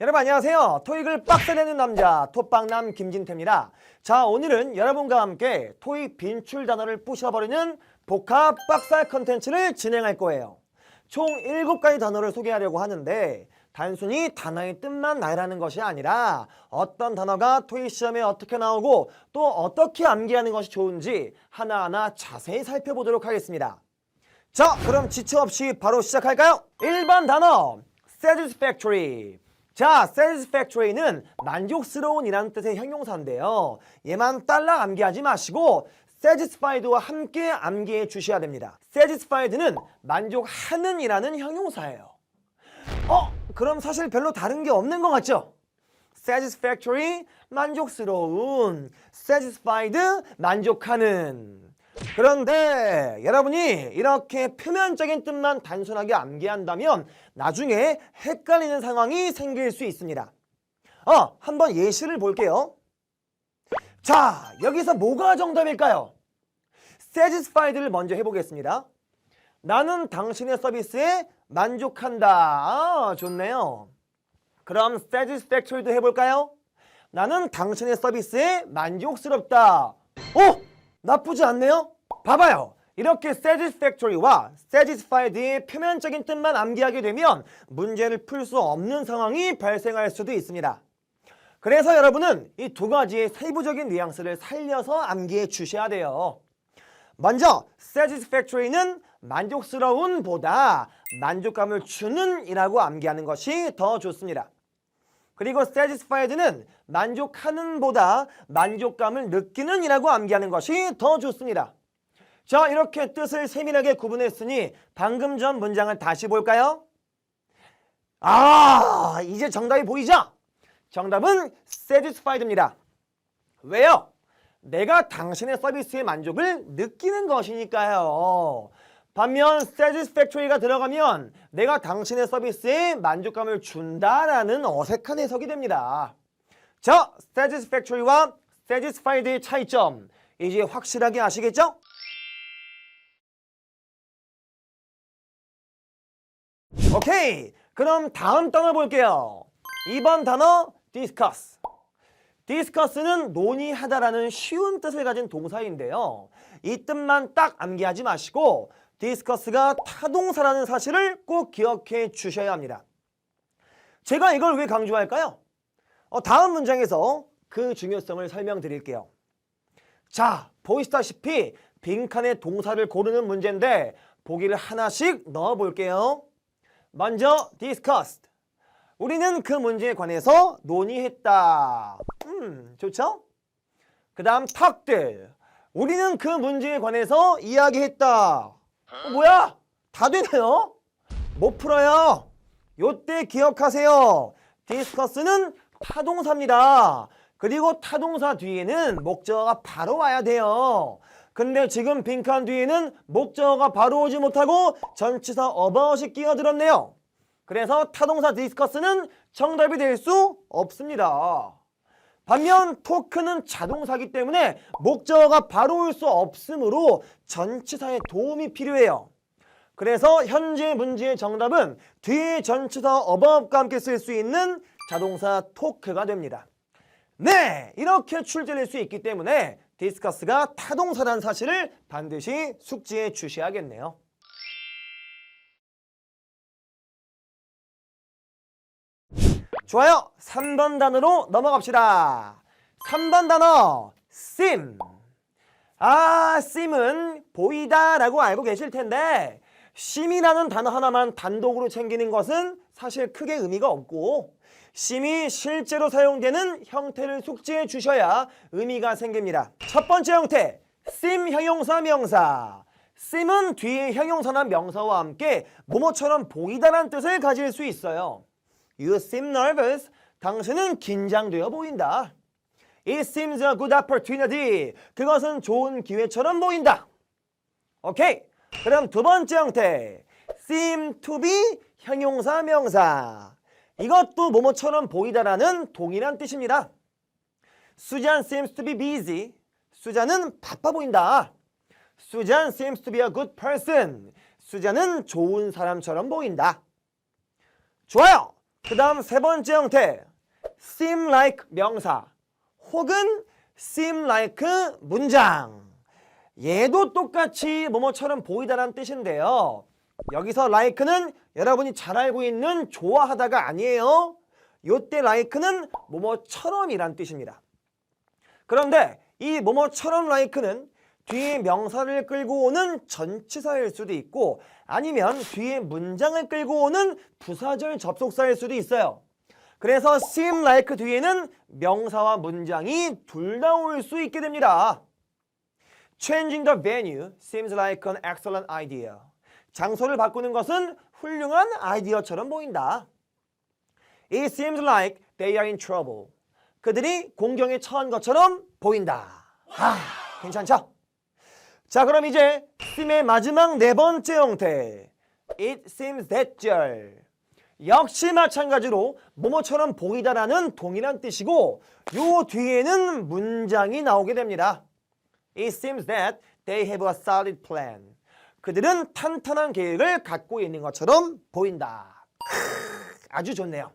여러분 안녕하세요. 토익을 빡세내는 남자 토빵남 김진태입니다. 자 오늘은 여러분과 함께 토익 빈출 단어를 부셔버리는 복합 빡살 컨텐츠를 진행할 거예요. 총 7가지 단어를 소개하려고 하는데 단순히 단어의 뜻만 나열하는 것이 아니라 어떤 단어가 토익 시험에 어떻게 나오고 또 어떻게 암기하는 것이 좋은지 하나하나 자세히 살펴보도록 하겠습니다. 자, 그럼 지체 없이 바로 시작할까요? 1번 단어, satisfactory. 자, satisfactory는 만족스러운 이라는 뜻의 형용사인데요. 얘만 딸랑 암기하지 마시고 satisfied와 함께 암기해 주셔야 됩니다. satisfied는 만족하는 이라는 형용사예요. 어? 그럼 사실 별로 다른 게 없는 것 같죠? satisfactory, 만족스러운, satisfied, 만족하는. 그런데 여러분이 이렇게 표면적인 뜻만 단순하게 암기한다면 나중에 헷갈리는 상황이 생길 수 있습니다. 어, 한번 예시를 볼게요. 자, 여기서 뭐가 정답일까요? satisfied를 먼저 해보겠습니다. 나는 당신의 서비스에 만족한다. 아, 좋네요. 그럼 satisfactory도 해볼까요? 나는 당신의 서비스에 만족스럽다. 오! 나쁘지 않네요? 봐봐요. 이렇게 satisfactory와 satisfied의 표면적인 뜻만 암기하게 되면 문제를 풀 수 없는 상황이 발생할 수도 있습니다. 그래서 여러분은 이 두 가지의 세부적인 뉘앙스를 살려서 암기해 주셔야 돼요. 먼저 satisfactory는 만족스러운 보다 만족감을 주는 이라고 암기하는 것이 더 좋습니다. 그리고 satisfied는 만족하는 보다 만족감을 느끼는 이라고 암기하는 것이 더 좋습니다. 자, 이렇게 뜻을 세밀하게 구분했으니 방금 전 문장을 다시 볼까요? 아, 이제 정답이 보이죠? 정답은 satisfied입니다. 왜요? 내가 당신의 서비스의 만족을 느끼는 것이니까요. 반면 satisfactory가 들어가면 내가 당신의 서비스에 만족감을 준다라는 어색한 해석이 됩니다. 자, satisfactory와 satisfied의 차이점 이제 확실하게 아시겠죠? 오케이. 그럼 다음 단어 볼게요. 2번 단어 discuss. discuss는 논의하다라는 쉬운 뜻을 가진 동사인데요. 이 뜻만 딱 암기하지 마시고 discuss가 타동사라는 사실을 꼭 기억해 주셔야 합니다. 제가 이걸 왜 강조할까요? 어, 다음 문장에서 그 중요성을 설명드릴게요. 자, 보시다시피 빈칸에 동사를 고르는 문제인데 보기를 하나씩 넣어 볼게요. 먼저 discussed. 우리는 그 문제에 관해서 논의했다. 음, 좋죠? 그 다음 talked. 우리는 그 문제에 관해서 이야기했다. 어, 뭐야? 다 되네요? 못 풀어요. 요때 기억하세요. discuss는 타동사입니다. 그리고 타동사 뒤에는 목적어가 바로 와야 돼요. 근데 지금 빈칸 뒤에는 목적어가 바로 오지 못하고 전치사 about이 끼어들었네요. 그래서 타동사 discuss는 정답이 될 수 없습니다. 반면 토크는 자동사기 때문에 목적어가 바로 올 수 없으므로 전치사의 도움이 필요해요. 그래서 현재 문제의 정답은 뒤에 전치사 above과 함께 쓸 수 있는 자동사 토크가 됩니다. 네, 이렇게 출제될 수 있기 때문에 디스커스가 타동사라는 사실을 반드시 숙지해 주셔야겠네요. 좋아요. 3번 단어로 넘어갑시다. 3번 단어 seem. 아, seem은 보이다라고 알고 계실 텐데 seem이라는 단어 하나만 단독으로 챙기는 것은 사실 크게 의미가 없고 심이 실제로 사용되는 형태를 숙지해 주셔야 의미가 생깁니다. 첫 번째 형태, sim 형용사 명사. sim은 뒤에 형용사나 명사와 함께 뭐뭐처럼 보이다라는 뜻을 가질 수 있어요. You seem nervous. 당신은 긴장되어 보인다. It seems a good opportunity. 그것은 좋은 기회처럼 보인다. 오케이. 그럼 두 번째 형태, seem to be 형용사 명사. 이것도 뭐뭐처럼 보이다라는 동일한 뜻입니다. 수잔 seems to be busy. 수잔은 바빠 보인다. 수잔 seems to be a good person. 수잔은 좋은 사람처럼 보인다. 좋아요. 그 다음 세 번째 형태 seem like 명사 혹은 seem like 문장. 얘도 똑같이 뭐뭐처럼 보이다라는 뜻인데요. 여기서 like는 여러분이 잘 알고 있는 좋아하다가 아니에요. 요때 like는 뭐뭐처럼이란 뜻입니다. 그런데 이 뭐뭐처럼 like는 뒤에 명사를 끌고 오는 전치사일 수도 있고 아니면 뒤에 문장을 끌고 오는 부사절 접속사일 수도 있어요. 그래서 seem like 뒤에는 명사와 문장이 둘 다 올 수 있게 됩니다. Changing the venue seems like an excellent idea. 장소를 바꾸는 것은 훌륭한 아이디어처럼 보인다. It seems like they are in trouble. 그들이 공경에 처한 것처럼 보인다. 하, 괜찮죠? 자, 그럼 이제 seem의 마지막 네 번째 형태. It seems that 절. 역시 마찬가지로 뭐뭐처럼 보이다라는 동일한 뜻이고 요 뒤에는 문장이 나오게 됩니다. It seems that they have a solid plan. 그들은 탄탄한 계획을 갖고 있는 것처럼 보인다. 크, 아주 좋네요.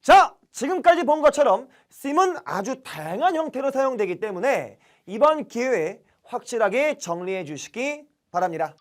자, 지금까지 본 것처럼 seem은 아주 다양한 형태로 사용되기 때문에 이번 기회에 확실하게 정리해 주시기 바랍니다.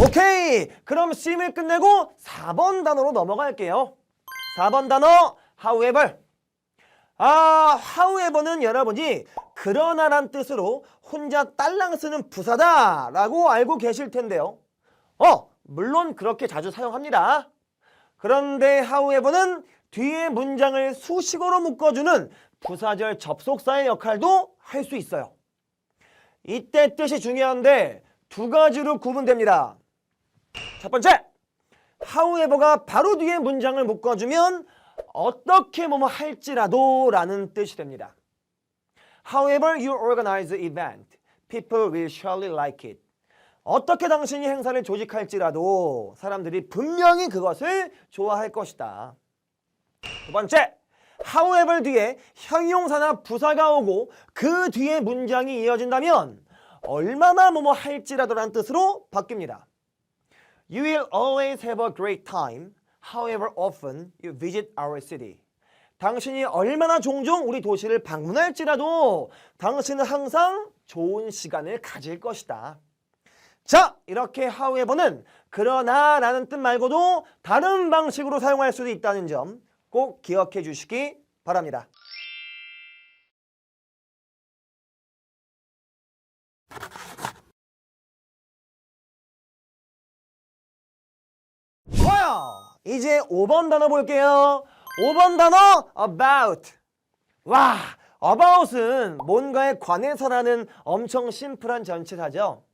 오케이! 그럼 sim을 끝내고 4번 단어로 넘어갈게요. 4번 단어 however. 아, however는 여러분이 그러나란 뜻으로 혼자 딸랑 쓰는 부사다 라고 알고 계실 텐데요. 어, 물론 그렇게 자주 사용합니다. 그런데 however는 뒤에 문장을 수식어로 묶어주는 부사절 접속사의 역할도 할 수 있어요. 이때 뜻이 중요한데 두 가지로 구분됩니다. 첫 번째, however가 바로 뒤에 문장을 묶어주면 어떻게 뭐뭐 할지라도 라는 뜻이 됩니다. However you organize the event, people will surely like it. 어떻게 당신이 행사를 조직할지라도 사람들이 분명히 그것을 좋아할 것이다. 두 번째, however 뒤에 형용사나 부사가 오고 그 뒤에 문장이 이어진다면 얼마나 뭐뭐 할지라도라는 뜻으로 바뀝니다. You will always have a great time, however often you visit our city. 당신이 얼마나 종종 우리 도시를 방문할지라도 당신은 항상 좋은 시간을 가질 것이다. 자, 이렇게 however는 그러나 라는 뜻 말고도 다른 방식으로 사용할 수도 있다는 점 꼭 기억해 주시기 바랍니다. 이제 5번 단어 볼게요. 5번 단어 about. 와, about은 뭔가에 관해서라는 엄청 심플한 전치사죠.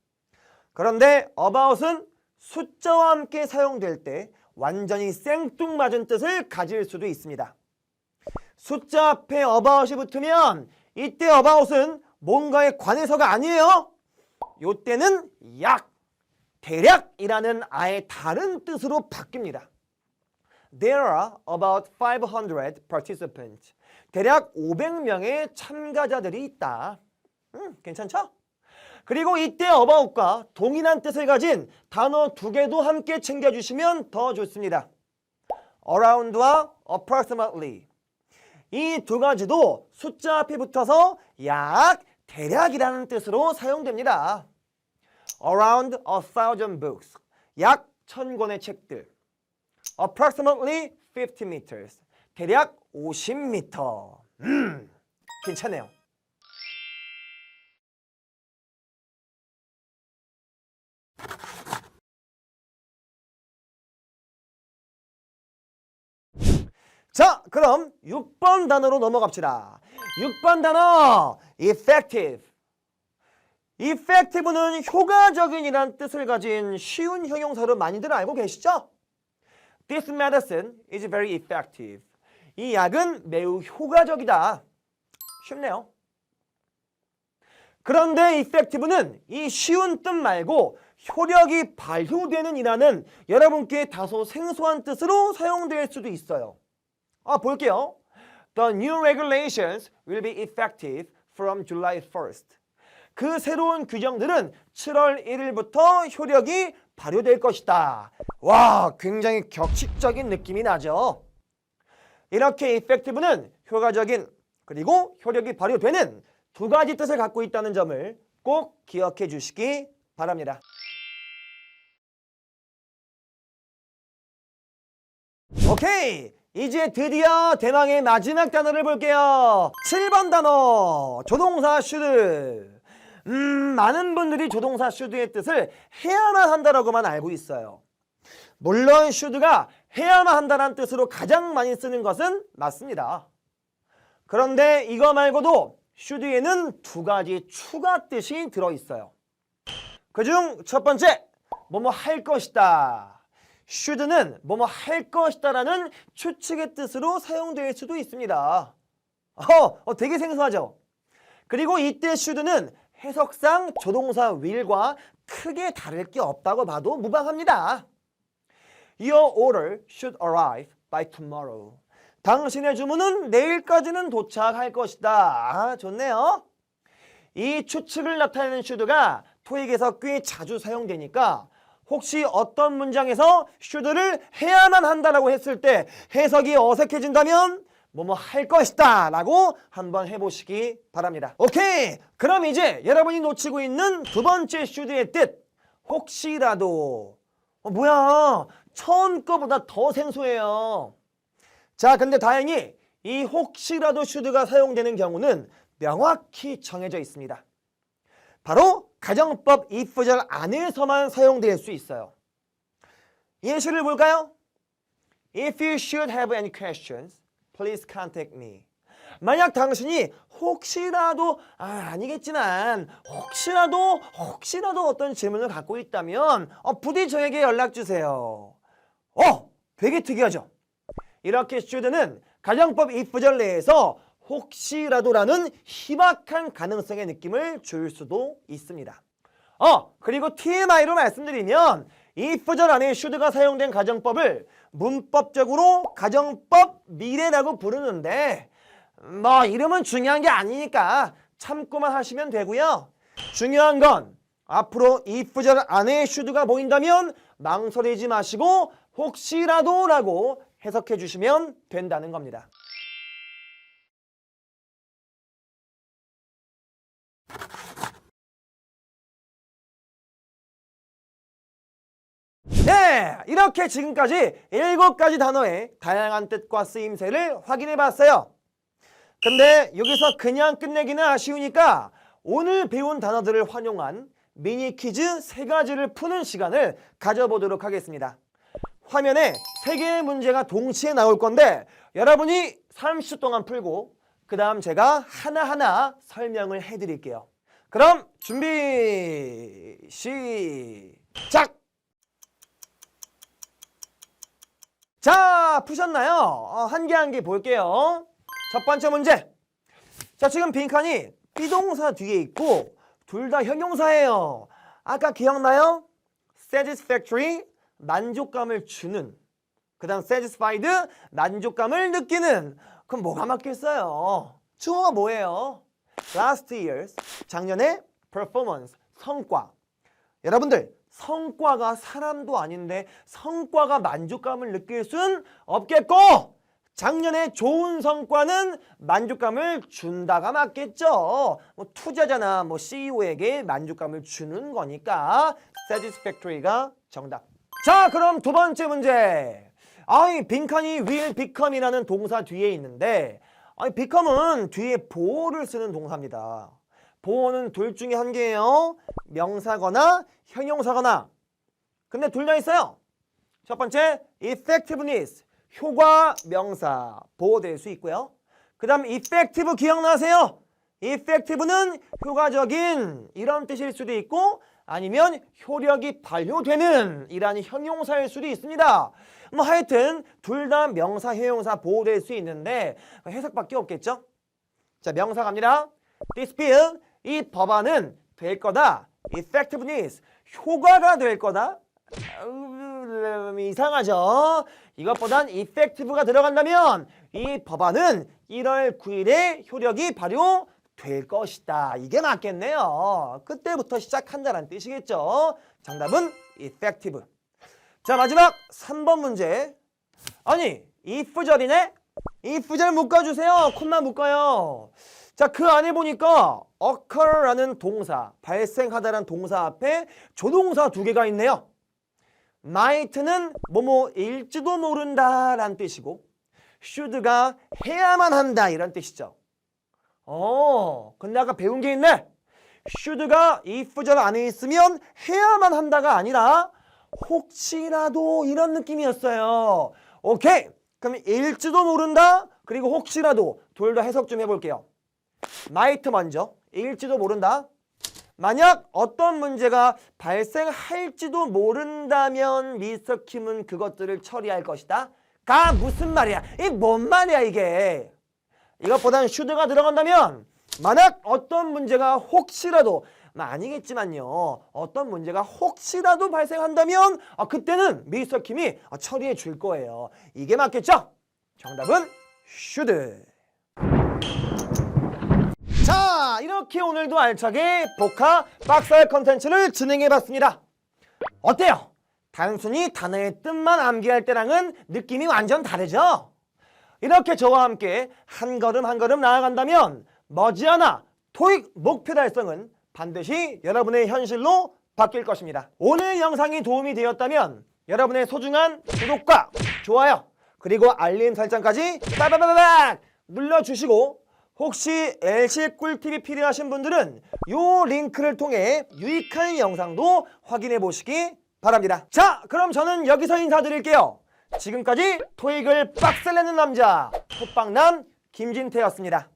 그런데 about은 숫자와 함께 사용될 때 완전히 생뚱맞은 뜻을 가질 수도 있습니다. 숫자 앞에 about이 붙으면 이때 about은 뭔가에 관해서가 아니에요. 요때는 약, 대략이라는 아예 다른 뜻으로 바뀝니다. There are about 500 participants. 대략 500명의 참가자들이 있다. 음, 괜찮죠? 그리고 이때 about과 동일한 뜻을 가진 단어 두 개도 함께 챙겨주시면 더 좋습니다. around와 approximately. 이 두 가지도 숫자 앞에 붙어서 약, 대략이라는 뜻으로 사용됩니다. around a thousand books. 약 천 권의 책들. Approximately 50 meters. 대략 50m. 음, 괜찮네요. 자, 그럼 6번 단어로 넘어갑시다. 6번 단어 effective. effective는 효과적인이란 뜻을 가진 쉬운 형용사로 많이들 알고 계시죠? This medicine is very effective. 이 약은 매우 효과적이다. 쉽네요. 그런데 effective는 이 쉬운 뜻 말고 효력이 발효되는 이라는 여러분께 다소 생소한 뜻으로 사용될 수도 있어요. 아, 볼게요. The new regulations will be effective from July 1st. 그 새로운 규정들은 7월 1일부터 효력이 발효될 것이다. 와, 굉장히 격식적인 느낌이 나죠. 이렇게 effective는 효과적인 그리고 효력이 발효되는 두 가지 뜻을 갖고 있다는 점을 꼭 기억해 주시기 바랍니다. 오케이! 이제 드디어 대망의 마지막 단어를 볼게요. 7번 단어, 조동사 should. 음, 많은 분들이 조동사 should의 뜻을 해야만 한다라고만 알고 있어요. 물론 should가 해야만 한다는 뜻으로 가장 많이 쓰는 것은 맞습니다. 그런데 이거 말고도 should에는 두 가지 추가 뜻이 들어있어요. 그중 첫 번째, 뭐뭐 할 것이다. should는 뭐뭐 할 것이다라는 추측의 뜻으로 사용될 수도 있습니다. 어, 어, 되게 생소하죠? 그리고 이때 should는 해석상 조동사 will과 크게 다를 게 없다고 봐도 무방합니다. Your order should arrive by tomorrow. 당신의 주문은 내일까지는 도착할 것이다. 아, 좋네요. 이 추측을 나타내는 should가 토익에서 꽤 자주 사용되니까 혹시 어떤 문장에서 should를 해야만 한다라고 했을 때 해석이 어색해진다면 뭐뭐 할 것이다 라고 한번 해보시기 바랍니다. 오케이! 그럼 이제 여러분이 놓치고 있는 두 번째 should의 뜻 혹시라도 어, 뭐야 처음 거보다 더 생소해요. 자 근데 다행히 이 혹시라도 should가 사용되는 경우는 명확히 정해져 있습니다. 바로 가정법 if절 안에서만 사용될 수 있어요. 예시를 볼까요? If you should have any questions, please contact me. 만약 당신이 혹시라도 아, 아니겠지만 혹시라도 혹시라도 어떤 질문을 갖고 있다면 어, 부디 저에게 연락 주세요. 어, 되게 특이하죠. 이렇게 should는 가정법 if절 내에서 혹시라도라는 희박한 가능성의 느낌을 줄 수도 있습니다. 어, 그리고 TMI로 말씀드리면 if절 안에 should가 사용된 가정법을 문법적으로 가정법 미래라고 부르는데 뭐 이름은 중요한 게 아니니까 참고만 하시면 되고요. 중요한 건 앞으로 if절 안에 should가 보인다면 망설이지 마시고 혹시라도 라고 해석해 주시면 된다는 겁니다. 네, 이렇게 지금까지 일곱 가지 단어의 다양한 뜻과 쓰임새를 확인해 봤어요. 근데 여기서 그냥 끝내기는 아쉬우니까 오늘 배운 단어들을 활용한 미니 퀴즈 세 가지를 푸는 시간을 가져보도록 하겠습니다. 화면에 세 개의 문제가 동시에 나올 건데 여러분이 30초 동안 풀고 그 다음 제가 하나하나 설명을 해드릴게요. 그럼 준비 시작! 자, 푸셨나요? 어, 한개 한 개 볼게요. 첫 번째 문제. 자, 지금 빈칸이 비동사 뒤에 있고 둘 다 형용사예요. 아까 기억나요? satisfactory, 만족감을 주는. 그 다음 satisfied, 만족감을 느끼는. 그럼 뭐가 맞겠어요? 주어가 뭐예요? last year's, 작년의 performance, 성과. 여러분들, 성과가 사람도 아닌데 성과가 만족감을 느낄 순 없겠고 작년에 좋은 성과는 만족감을 준다가 맞겠죠. 뭐 투자자나 뭐 CEO에게 만족감을 주는 거니까 satisfactory가 정답. 자, 그럼 두 번째 문제. 아이, 빈칸이 will become이라는 동사 뒤에 있는데 아니, become은 뒤에 보호를 쓰는 동사입니다. 보호는 둘 중에 한 개예요. 명사거나 형용사거나. 근데 둘 다 있어요. 첫 번째, effectiveness. 효과 명사 보호될 수 있고요. 그 다음 effective 기억나세요? effective는 효과적인 이런 뜻일 수도 있고 아니면 효력이 발효되는 이라는 형용사일 수도 있습니다. 뭐 하여튼 둘 다 명사, 형용사 보호될 수 있는데 해석밖에 없겠죠? 자, 명사 갑니다. This bill, 이 법안은 될 거다. effectiveness, 효과가 될 거다? 음, 이상하죠? 이것보단 effective가 들어간다면 이 법안은 1월 9일에 효력이 발효될 것이다. 이게 맞겠네요. 그때부터 시작한다는 뜻이겠죠. 정답은 effective. 자 마지막 3번 문제. 아니 if절이네? if절 묶어주세요. 콤마 묶어요. 자 그 안에 보니까 occur라는 동사, 발생하다라는 동사 앞에 조동사 두 개가 있네요. might는 뭐뭐일지도 모른다라는 뜻이고 should가 해야만 한다 이런 뜻이죠. 어, 근데 아까 배운 게 있네. should가 if절 안에 있으면 해야만 한다가 아니라 혹시라도 이런 느낌이었어요. 오케이. 그럼 일지도 모른다. 그리고 혹시라도 둘 다 해석 좀 해볼게요. Might 먼저. 일지도 모른다. 만약 어떤 문제가 발생할지도 모른다면 미스터 킴은 그것들을 처리할 것이다. 가 무슨 말이야? 이 뭔 말이야 이게? 이것보다는 슈드가 들어간다면 만약 어떤 문제가 혹시라도 뭐 아니겠지만요. 어떤 문제가 혹시라도 발생한다면 아, 그때는 미스터 킴이 아, 처리해 줄 거예요. 이게 맞겠죠? 정답은 슈드. 자, 이렇게 오늘도 알차게 복화 박사의 컨텐츠를 진행해 봤습니다. 어때요? 단순히 단어의 뜻만 암기할 때랑은 느낌이 완전 다르죠? 이렇게 저와 함께 한 걸음 한 걸음 나아간다면 머지않아 토익 목표 달성은 반드시 여러분의 현실로 바뀔 것입니다. 오늘 영상이 도움이 되었다면 여러분의 소중한 구독과 좋아요 그리고 알림 설정까지 빠바바바박 눌러주시고 혹시 LC 꿀팁이 필요하신 분들은 이 링크를 통해 유익한 영상도 확인해 보시기 바랍니다. 자, 그럼 저는 여기서 인사드릴게요. 지금까지 토익을 빡셀내는 남자, 톡방남 김진태였습니다.